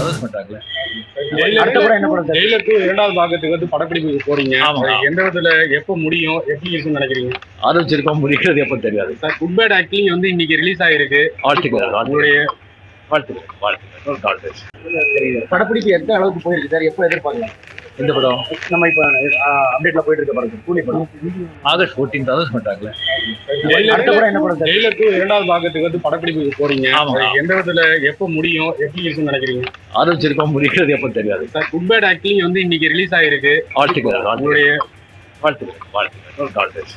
Announce பண்ணிட்டாங்களே அடுத்த படம் என்ன படம் சார் ஜெயிலர் டூ இரண்டாவது பாகத்துக்கு வந்து படப்பிடிப்புக்கு போறீங்க. எந்த விதத்துல எப்ப முடியும் எப்படி இருக்குன்னு நினைக்கிறீங்க? ஆரம்பிச்சிருக்கோம் முடிக்கிறது எப்போ தெரியாது. சார் குட் பேட் ஆக்டிங் வந்து இன்னைக்கு ரிலீஸ் ஆயிருக்கு. வாழ்த்துக்கள். உங்களுடைய வாழ்த்துக்கள். வாழ்த்துக்கள். படப்பிடிப்பு எந்த அளவுக்கு போயிருக்கு சார்? எப்போ எதிர்பார்க்கலாம் இந்த படம்? நம்ம இப்போ அப்டேட்ல போயிட்டு இருக்க படம் கூலி படம். ஆகஸ்ட் ஃபோர்டீன் அனௌன்ஸ் பண்ணிட்டாங்களே அடுத்த படம் என்ன படம் சார்? ஜெயிலர் டூ இரண்டாவது பாகத்துக்கு வந்து படப்பிடிப்புக்கு போறீங்க. எந்த விதத்துல எப்ப முடியும் எப்படி இருக்குன்னு நினைக்கிறீங்க? ஆரம்பிச்சிருக்கோம் முடிக்கிறது எப்போ தெரியாது. சார் குட் பேட் ஆக்டிங் வந்து இன்னைக்கு ரிலீஸ் ஆயிருக்கு. வாழ்த்துக்கள் வாழ்த்துக்கள். உங்களுடைய வாழ்த்துக்கள் வாழ்த்துக்கள். கால்பேஸ்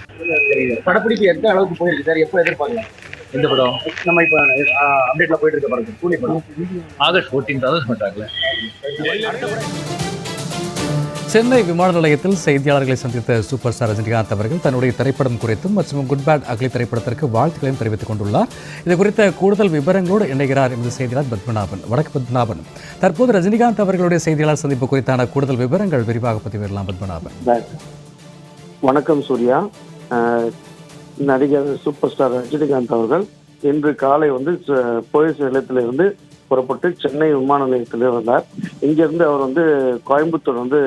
படப்பிடிப்பு எந்த அளவுக்கு போயிருக்கு சார்? எப்போ எதிர்பார்க்கலாம் இந்த படம்? நம்ம இப்போ அப்டேட்ல போயிட்டு இருக்க படம் கூலி படம். ஆகஸ்ட் ஃபோர்டீன் அனௌன்ஸ் பண்ணிட்டாங்களே சென்னை விமான நிலையத்தில் செய்தியாளர்களை சந்தித்த சூப்பர் ஸ்டார் ரஜினிகாந்த் அவர்கள் தன்னுடைய திரைப்படம் குறித்தும் மற்றும் குட் பேட் அக்லி திரைப்படத்திற்கு வாழ்த்துக்களையும் தெரிவித்துக் கொண்டுள்ளார். இது குறித்த கூடுதல் விவரங்களோடு இணைகிறார் எமது செய்தியாளர் பத்மநாபன். வடக்கு பத்மநாபன். தற்போது ரஜினிகாந்த் அவர்களுடைய செய்தியாளர் சந்திப்பு குறித்தான கூடுதல் விவரங்கள் விரிவாக பதிவிடலாம் பத்மநாபன். வணக்கம் சூர்யா. நடிகர் சூப்பர் ஸ்டார் ரஜினிகாந்த் அவர்கள் இன்று காலை வந்து ச- போலீஸ் நிலையத்திலிருந்து புறப்பட்டு சென்னை விமான நிலையத்தில் வந்தார். இங்கிருந்து அவர் வந்து கோயம்புத்தூர் வந்து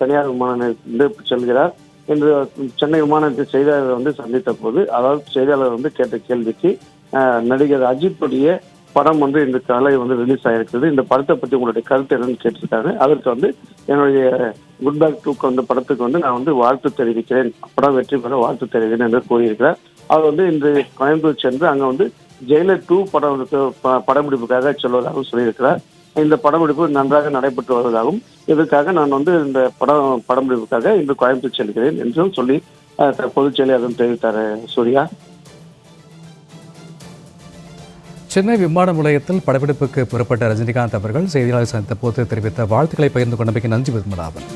தனியார் விமான நிலையத்திலிருந்து செல்கிறார். இன்று சென்னை விமான நிலையத்தில் செய்தியாளர் வந்து சந்தித்த போது அதாவது செய்தியாளர் வந்து கேட்ட கேள்விக்கு நடிகர் அஜித்துடைய படம் வந்து இந்த காலை வந்து ரிலீஸ் ஆகிருக்குது இந்த படத்தை பற்றி உங்களுடைய கருத்து என்னன்னு கேட்டிருக்காங்க அதற்கு வந்து என்னுடைய குட் பேக் டூக்கு அந்த படத்துக்கு வந்து நான் வந்து வாழ்த்து தெரிவிக்கிறேன். படம் வெற்றி பெற வாழ்த்து தெரிவிக்கிறேன் என்று கூறியிருக்கிறார். அவர் வந்து இன்று கோயம்புத்தூர் சென்று அங்கே வந்து ஜெயிலர் டூ படம் வந்து படப்பிடிப்புக்காக செல்வதாகவும் சொல்லியிருக்கிறார். இந்த படப்பிடிப்பு நன்றாக நடைபெற்று வருவதாகவும் இதற்காக நான் வந்து இந்த படம் படப்பிடிப்புக்காக இன்று கோயம்புத்தூர் செல்கிறேன் என்றும் சொல்லி பொதுச் செயலாளரும் தெரிவித்தார் சூர்யா. சென்னை விமான நிலையத்தில் படப்பிடிப்புக்கு புறப்பட்ட ரஜினிகாந்த் அவர்கள் செய்தியாளர் சந்தித்த போது தெரிவித்த வாழ்த்துக்களை பகிர்ந்து கொண்டமைக்கு நன்றி பத்மநாபன்